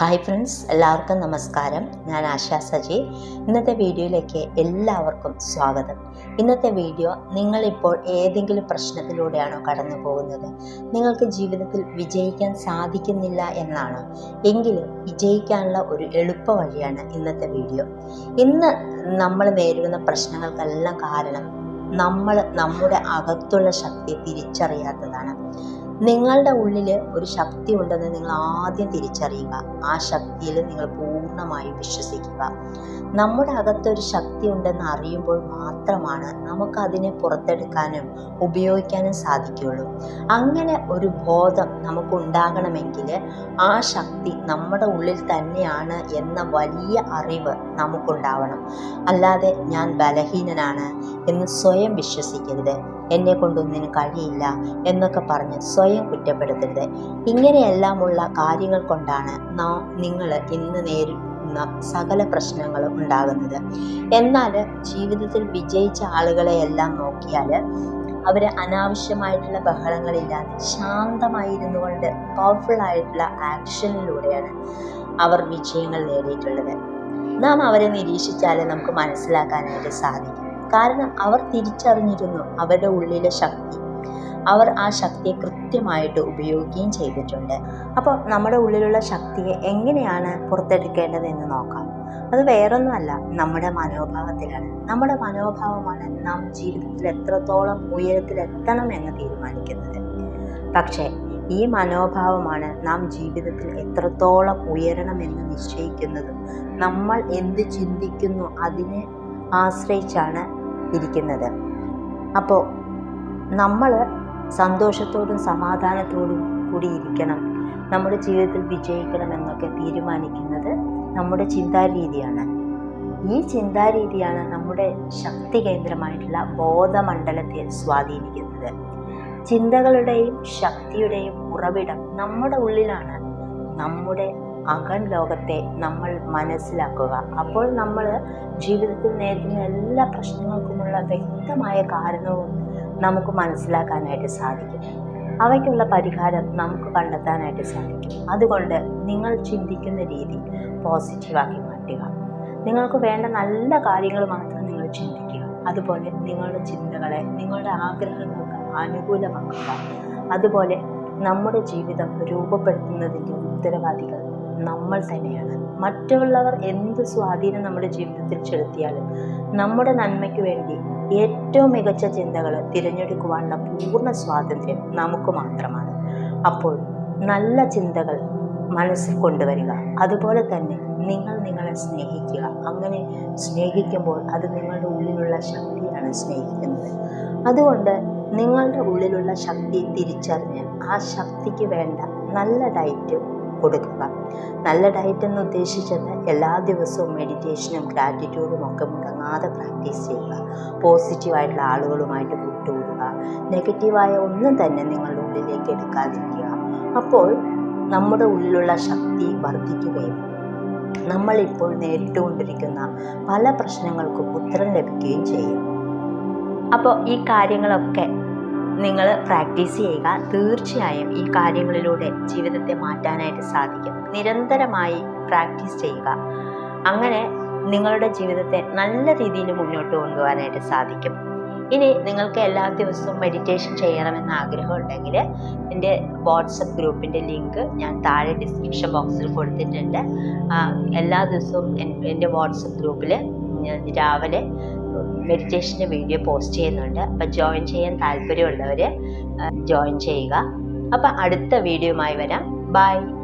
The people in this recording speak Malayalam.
ഹായ് ഫ്രണ്ട്സ് എല്ലാവർക്കും നമസ്കാരം. ഞാൻ ആശാ സജി. ഇന്നത്തെ വീഡിയോയിലേക്ക് എല്ലാവർക്കും സ്വാഗതം. ഇന്നത്തെ വീഡിയോ നിങ്ങളിപ്പോൾ ഏതെങ്കിലും പ്രശ്നത്തിലൂടെയാണോ കടന്നു പോകുന്നത്? നിങ്ങൾക്ക് ജീവിതത്തിൽ വിജയിക്കാൻ സാധിക്കുന്നില്ല എന്നാണ്? എങ്കിലും വിജയിക്കാനുള്ള ഒരു എളുപ്പ വഴിയാണ് ഇന്നത്തെ വീഡിയോ. ഇന്ന് നമ്മൾ നേരിടുന്ന പ്രശ്നങ്ങൾക്കെല്ലാം കാരണം നമ്മൾ നമ്മുടെ അകത്തുള്ള ശക്തി തിരിച്ചറിയാത്തതാണ്. നിങ്ങളുടെ ഉള്ളിൽ ഒരു ശക്തി ഉണ്ടെന്ന് നിങ്ങൾ ആദ്യം തിരിച്ചറിയുക. ആ ശക്തിയിൽ നിങ്ങൾ പൂർണമായും വിശ്വസിക്കുക. നമ്മുടെ അകത്തൊരു ശക്തി ഉണ്ടെന്ന് അറിയുമ്പോൾ മാത്രമാണ് നമുക്കതിനെ പുറത്തെടുക്കാനും ഉപയോഗിക്കാനും സാധിക്കുകയുള്ളൂ. അങ്ങനെ ഒരു ബോധം നമുക്കുണ്ടാകണമെങ്കിൽ ആ ശക്തി നമ്മുടെ ഉള്ളിൽ തന്നെയാണ് എന്ന വലിയ അറിവ് നമുക്കുണ്ടാവണം. അല്ലാതെ ഞാൻ ബലഹീനനാണ് എന്ന് സ്വയം വിശ്വസിക്കരുത്. എന്നെ കൊണ്ടൊന്നിനും കഴിയില്ല എന്നൊക്കെ പറഞ്ഞ് സ്വയം കുറ്റപ്പെടുത്തരുത്. ഇങ്ങനെയെല്ലാമുള്ള കാര്യങ്ങൾ കൊണ്ടാണ് നാം നിങ്ങൾ ഇന്ന് നേരിടുന്ന സകല പ്രശ്നങ്ങളും ഉണ്ടാകുന്നത്. എന്നാൽ ജീവിതത്തിൽ വിജയിച്ച ആളുകളെയെല്ലാം നോക്കിയാൽ അവർ അനാവശ്യമായിട്ടുള്ള ബഹളങ്ങളില്ലാതെ ശാന്തമായിരുന്നു കൊണ്ട് പവർഫുൾ ആയിട്ടുള്ള ആക്ഷനിലൂടെയാണ് അവർ വിജയങ്ങൾ നേടിയിട്ടുള്ളത്. നാം അവരെ നിരീക്ഷിച്ചാൽ നമുക്ക് മനസ്സിലാക്കാനായിട്ട് സാധിക്കും. കാരണം അവർ തിരിച്ചറിഞ്ഞിരുന്നു അവരുടെ ഉള്ളിലെ ശക്തി. അവർ ആ ശക്തിയെ കൃത്യമായിട്ട് ഉപയോഗിക്കുകയും ചെയ്തിട്ടുണ്ട്. അപ്പോൾ നമ്മുടെ ഉള്ളിലുള്ള ശക്തിയെ എങ്ങനെയാണ് പുറത്തെടുക്കേണ്ടതെന്ന് നോക്കാം. അത് വേറൊന്നുമല്ല നമ്മുടെ മനോഭാവത്തിലാണ്. നമ്മുടെ മനോഭാവമാണ് നാം ജീവിതത്തിൽ എത്രത്തോളം ഉയരത്തിലെത്തണം എന്ന് തീരുമാനിക്കുന്നത്. പക്ഷേ ഈ മനോഭാവമാണ് നാം ജീവിതത്തിൽ എത്രത്തോളം ഉയരണമെന്ന് നിശ്ചയിക്കുന്നത്. നമ്മൾ എന്ത് ചിന്തിക്കുന്നു അതിനെ ആശ്രയിച്ചാണ് ഇരിക്കുന്നത്. അപ്പോൾ നമ്മൾ സന്തോഷത്തോടും സമാധാനത്തോടും കൂടി ഇരിക്കണം നമ്മുടെ ജീവിതത്തിൽ വിജയിക്കണം എന്നൊക്കെ തീരുമാനിക്കുന്നത് നമ്മുടെ ചിന്താരീതിയാണ്. ഈ ചിന്താരീതിയാണ് നമ്മുടെ ശക്തി കേന്ദ്രമായിട്ടുള്ള ബോധമണ്ഡലത്തെ സ്വാധീനിക്കുന്നത്. ചിന്തകളുടെയും ശക്തിയുടെയും ഉറവിടം നമ്മുടെ ഉള്ളിലാണ്. നമ്മുടെ അകൻ ലോകത്തെ നമ്മൾ മനസ്സിലാക്കുക. അപ്പോൾ നമ്മൾ ജീവിതത്തിൽ നേരിടുന്ന എല്ലാ പ്രശ്നങ്ങൾക്കുമുള്ള വ്യക്തമായ കാരണവും നമുക്ക് മനസ്സിലാക്കാനായിട്ട് സാധിക്കും. അവയ്ക്കുള്ള പരിഹാരം നമുക്ക് കണ്ടെത്താനായിട്ട് സാധിക്കും. അതുകൊണ്ട് നിങ്ങൾ ചിന്തിക്കുന്ന രീതി പോസിറ്റീവാക്കി മാറ്റുക. നിങ്ങൾക്ക് വേണ്ട നല്ല കാര്യങ്ങൾ മാത്രം നിങ്ങൾ ചിന്തിക്കുക. അതുപോലെ നിങ്ങളുടെ ചിന്തകളെ നിങ്ങളുടെ ആഗ്രഹങ്ങൾക്ക് അനുകൂലമാക്കുക. അതുപോലെ നമ്മുടെ ജീവിതം രൂപപ്പെടുത്തുന്നതിന്റെ ഉത്തരവാദികൾ നമ്മൾ തന്നെയാണ്. മറ്റുള്ളവർ എന്ത് സ്വാധീനം നമ്മുടെ ജീവിതത്തിൽ ചെലുത്തിയാലും നമ്മുടെ നന്മയ്ക്ക് വേണ്ടി ഏറ്റവും മികച്ച ചിന്തകൾ തിരഞ്ഞെടുക്കുവാനുള്ള പൂർണ സ്വാതന്ത്ര്യം നമുക്ക് മാത്രമാണ്. അപ്പോൾ നല്ല ചിന്തകൾ മനസ്സിൽ കൊണ്ടുവരിക. അതുപോലെ തന്നെ നിങ്ങൾ നിങ്ങളെ സ്നേഹിക്കുക. അങ്ങനെ സ്നേഹിക്കുമ്പോൾ അത് നിങ്ങളുടെ ഉള്ളിലുള്ള ശക്തിയാണ് സ്നേഹിക്കുന്നത്. അതുകൊണ്ട് നിങ്ങളുടെ ഉള്ളിലുള്ള ശക്തി തിരിച്ചറിഞ്ഞ് ആ ശക്തിക്ക് വേണ്ട നല്ല ഡയറ്റ് കൊടുക്കുക. നല്ല ഡയറ്റ് എന്ന് ഉദ്ദേശിച്ചത് എല്ലാ ദിവസവും മെഡിറ്റേഷനും ഗ്രാറ്റിറ്റ്യൂഡും ഒക്കെ മുടങ്ങാതെ പ്രാക്ടീസ് ചെയ്യുക. പോസിറ്റീവായിട്ടുള്ള ആളുകളുമായിട്ട് കൂട്ടുകൂടുക. നെഗറ്റീവായ ഒന്നും തന്നെ നിങ്ങളുടെ ഉള്ളിലേക്ക് എടുക്കാതിരിക്കുക. അപ്പോൾ നമ്മുടെ ഉള്ളിലുള്ള ശക്തി വർദ്ധിക്കുകയും നമ്മളിപ്പോൾ നേരിട്ടുകൊണ്ടിരിക്കുന്ന പല പ്രശ്നങ്ങൾക്കും ഉത്തരം ലഭിക്കുകയും ചെയ്യും. അപ്പോൾ ഈ കാര്യങ്ങളൊക്കെ നിങ്ങൾ പ്രാക്ടീസ് ചെയ്യുക. തീർച്ചയായും ഈ കാര്യങ്ങളിലൂടെ ജീവിതത്തെ മാറ്റാനായിട്ട് സാധിക്കും. നിരന്തരമായി പ്രാക്ടീസ് ചെയ്യുക. അങ്ങനെ നിങ്ങളുടെ ജീവിതത്തെ നല്ല രീതിയിൽ മുന്നോട്ട് കൊണ്ടുപോകാനായിട്ട് സാധിക്കും. ഇനി നിങ്ങൾക്ക് എല്ലാ ദിവസവും മെഡിറ്റേഷൻ ചെയ്യണമെന്ന് ആഗ്രഹം ആഗ്രഹമുണ്ടെങ്കിൽ എന്റെ വാട്സപ്പ് ഗ്രൂപ്പിന്റെ ലിങ്ക് ഞാൻ താഴെ ഡിസ്ക്രിപ്ഷൻ ബോക്സിൽ കൊടുത്തിട്ടുണ്ട്. എല്ലാ ദിവസവും എന്റെ വാട്സപ്പ് ഗ്രൂപ്പിൽ രാവിലെ മെഡിറ്റേഷന്റെ വീഡിയോ പോസ്റ്റ് ചെയ്യുന്നുണ്ട്. അപ്പം ജോയിൻ ചെയ്യാൻ താല്പര്യമുള്ളവർ ജോയിൻ ചെയ്യുക. അപ്പം അടുത്ത വീഡിയോയുമായി വരാം. ബൈ